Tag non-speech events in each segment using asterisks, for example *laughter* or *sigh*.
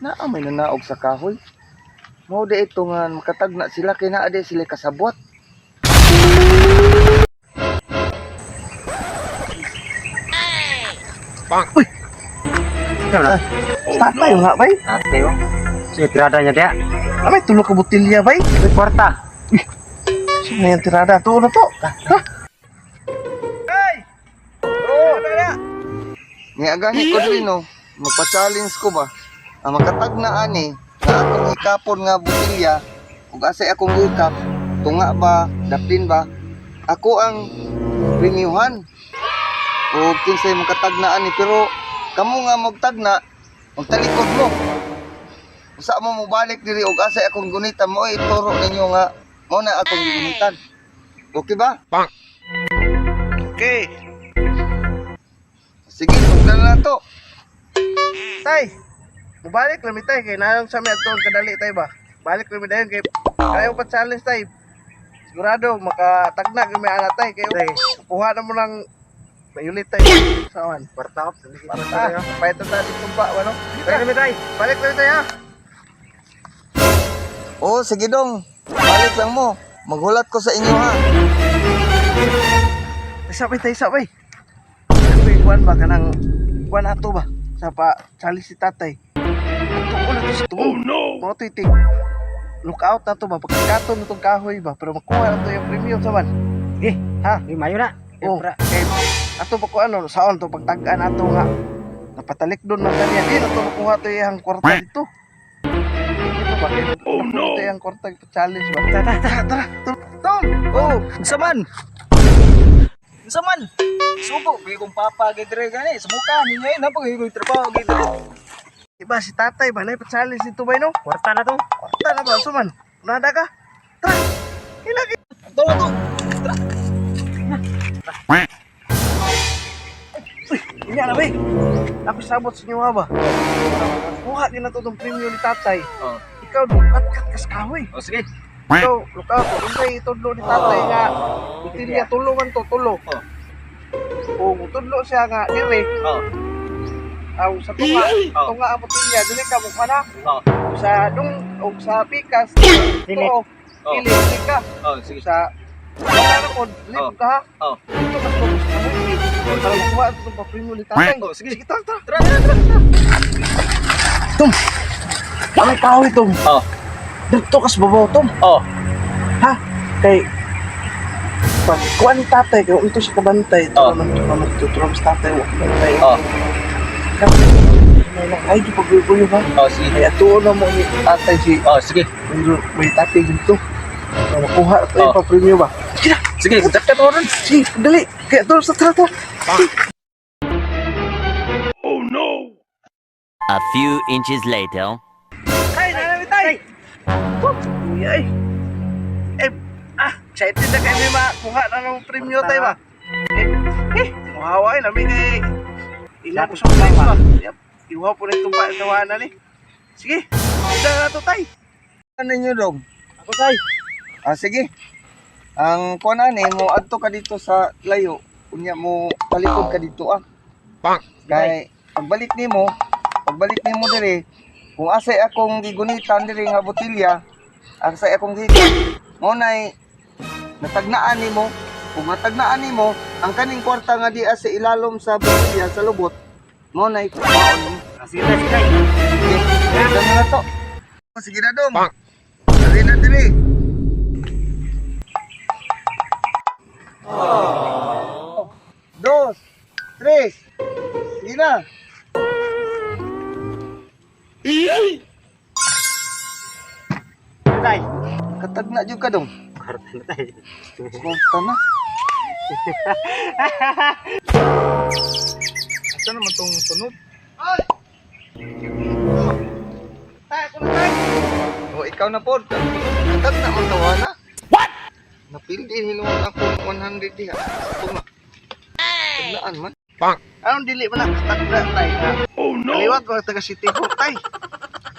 Naa may nanaog sa kahoy. Mao di ito nga makatag na sila kay naa di sila kasabot. Ikaw na. Tatay nga bay. Ate mo. Sige, tirada niya diya. Amay tulo ka botilya bay. May kwarta. Sino yung tirada to na to? Ha? Hey! Oh, Ni agani ko din no. Magpa-challenge ko ba? Ang makatag na ani na akong ikapon nga botilya ug asay akong ikap tunga ba dapin ba? Ako ang premiuhan. O kinsay makatag na ani pero kamo nga magtag na magtalikod mo. Usa mo mo balik diri ug asay akong gunitan mo ituro ninyo nga mo na akong gunitan. Okay ba? Okay. Sige sugdan na to. Tay Mubalik lang mi tay kay nanong sa mi adto kadali tay ba. Balik lang mi dayon kay kayo pa challenge tay. Sigurado makatagna kami ana tay kay tay. Kuha na mo ng bayulit tay. Sawan. Kwarta ko. Parta. Pahito ta di tumpa wano. Tara kami tayo. Balik lang tay ha. Oo, sige dong. Balik lang mo. Maghulat ko sa inyo ha. Sabay tayo sabay. Sabay kuan ba kanang kuan ato ba? Sa pa challenge si tatay. Na to. Oh no! Mga titig. Look out na to ba? Pagkakaton na itong kahoy ba? Pero makuha na to yung premium sa man. Sige. Ha? Mayo na. Oh, eh, ato ba ko ano, saon to pagtagaan ato nga. Napatalik doon man kanya. Di, ato makuha to yung kwarta dito. Oh no! Ito yung kwarta challenge ba? Tara, tara. Tara. Tom! Oh! Sa man. Sa man. Subo, bigay kong papa gidre gani. Sa mukha ni ngayon na pag ko trabaho gidre. Iba si tatay ba? Naipa-challenge dito ba no? Kwarta na to. Kwarta na ba? Suman? Nada ka? Tara! Ilagi! Ito na to. Uy, Inya na ba eh? Ako sabot sa inyo nga ba? Kuha din na to itong premium ni tatay. Oh. Ikaw, lukat-kat kas kahoy. Oh, sige. Ikaw, lukat ko. Unsay itudlo ni tatay nga. Butilya, tulo man to, tulo. Oh. Kung tudlo siya nga, dire. Oh. Aw, sa tunga. Oh. Tunga ang butilya. Dili ka mukha na. Oh. Sa dung, o sa pikas. Dili. Oo. Oh. Dili, dili ka. Oh, sige. Sa wala na ko, dili Oh. ka ha. Oh. Ito mas focus na mo. Para makuha ito itong paprimo ni tatay. Oh, sige. Sige, tara, tara. Tara, tara, tara. Tom! Ang kahoy, Tom. Oh. Dagto kas babaw, Tom. Oh. Ha? Kay... Pag kuha ni tatay, kaya ito siya kabantay. Ito Oh. naman ito naman ito. Sa tatay, wak bantay. Oh. Ay, di pagbubuyo ba? Oh, sige. Kaya tuon na mo ni tatay si... Oh, sige. May, may tatay dito. Makuha ito Oh. yung papremyo ba? Sige na! Sige, dak ka ron. Sige, dali! Kaya doon sa tara to! A few inches later. Ay, nanami tay! Uy, ay! Eh, ah, excited na kayo may makuha na ng premyo tayo ba? Eh, eh, muhawa eh, namin kay... Ilang ko sa ba? Yep, iwa po na itong tawanan eh. Sige, ida na to tay. Ano nyo dong? Ako tay. Ah, sige. Ang kuanan eh, mo adto ka dito sa layo. Kunya mo talikod ka dito ah. Bang. Kay pagbalik nimo, pagbalik nimo dire, kung asay akong gigunitan dire nga botilya, asay akong gikan, mo nay natagnaan nimo, kung natagnaan nimo, ang kaning kwarta nga di sa ilalom sa botilya sa lubot, mo nay kumaon mo. Sige, tay, sige. tay. Sige, dami na to. Sige na dong. Dali na dali. Dos, tres, sige na. Tay. Katagna jud ka dong. Kwarta na tay. Kwarta na. Asa naman tong sunod? Ay! Tay, ako na tay! O, ikaw na po. Katagna mo tawa na. What? Napildi hinuon ako 100 diha. Ito na. Tagnaan man. Bang. Anong dili man nakatagna tay na? Oh no! Kaliwat ko taga City Hall tay. *laughs*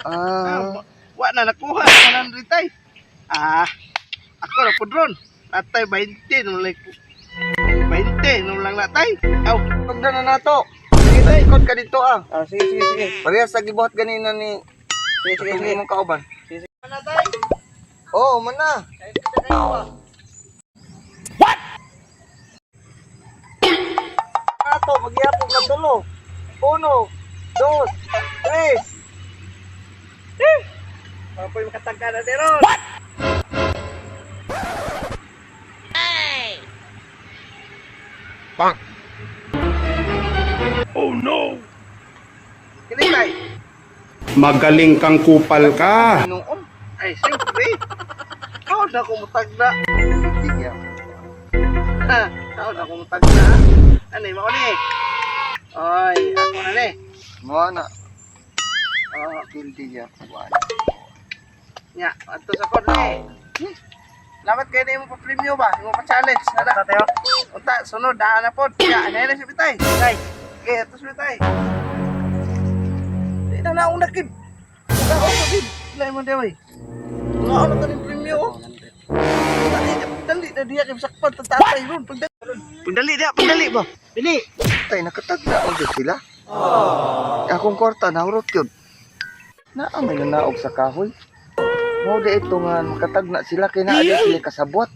Ah, wa na nakuha 100 tay. Ah, ako na po drone. Natay 20 nung like 20 nung lang natay. Aw, pagda na nato. Sige tay, ikot ka dito ah. Ah, sige sige sige. Parehas sa gibuhat ganina ni Sige, sige, sige. Imong kauban. Sige, sige. Ano tayo? Oh, man na. Kahit kita kayo ba? Ato, magyapon na tulo. Uno, dos, tres. Papoy makatagka na din ron. Kini tay. Magaling kang kupal ka. Noon. Ay, siyempre. Ikaw na kumutagda. Bigyan. Ha, ikaw na kumutagda. Ano yung mauni? Oy, ako na ni. Mga na. Oh, Hindi yan. nya, ato sa kod ni. Lamat kayo na yung pa-preview ba? Yung pa-challenge. Nada. Tayo. Unta, sunod. Daan na po. Ya, *coughs* ano yun si Bitay? Bitay. Okay, ito si Bitay. Di na nauna kid. Wala ako sa kid. Wala mo daw eh. Wala ako na yung preview. oh. Dali, dali na diya kay sakpan tatatay ron. Pagdali. Pagdali dia, pagdali ba? Dili. Tay, nakatagda ang di sila. Akong kwarta, nahurot yun. Naamay na naog sa kahoy. Mo di ito nga makatagna sila kay naa di sila kasabwat.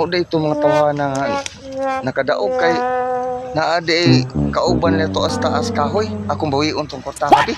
O di ito mga tawanan nga nakadaog kay naa di kauban nila to as taas kahoy. Akong bawion tong kwarta di.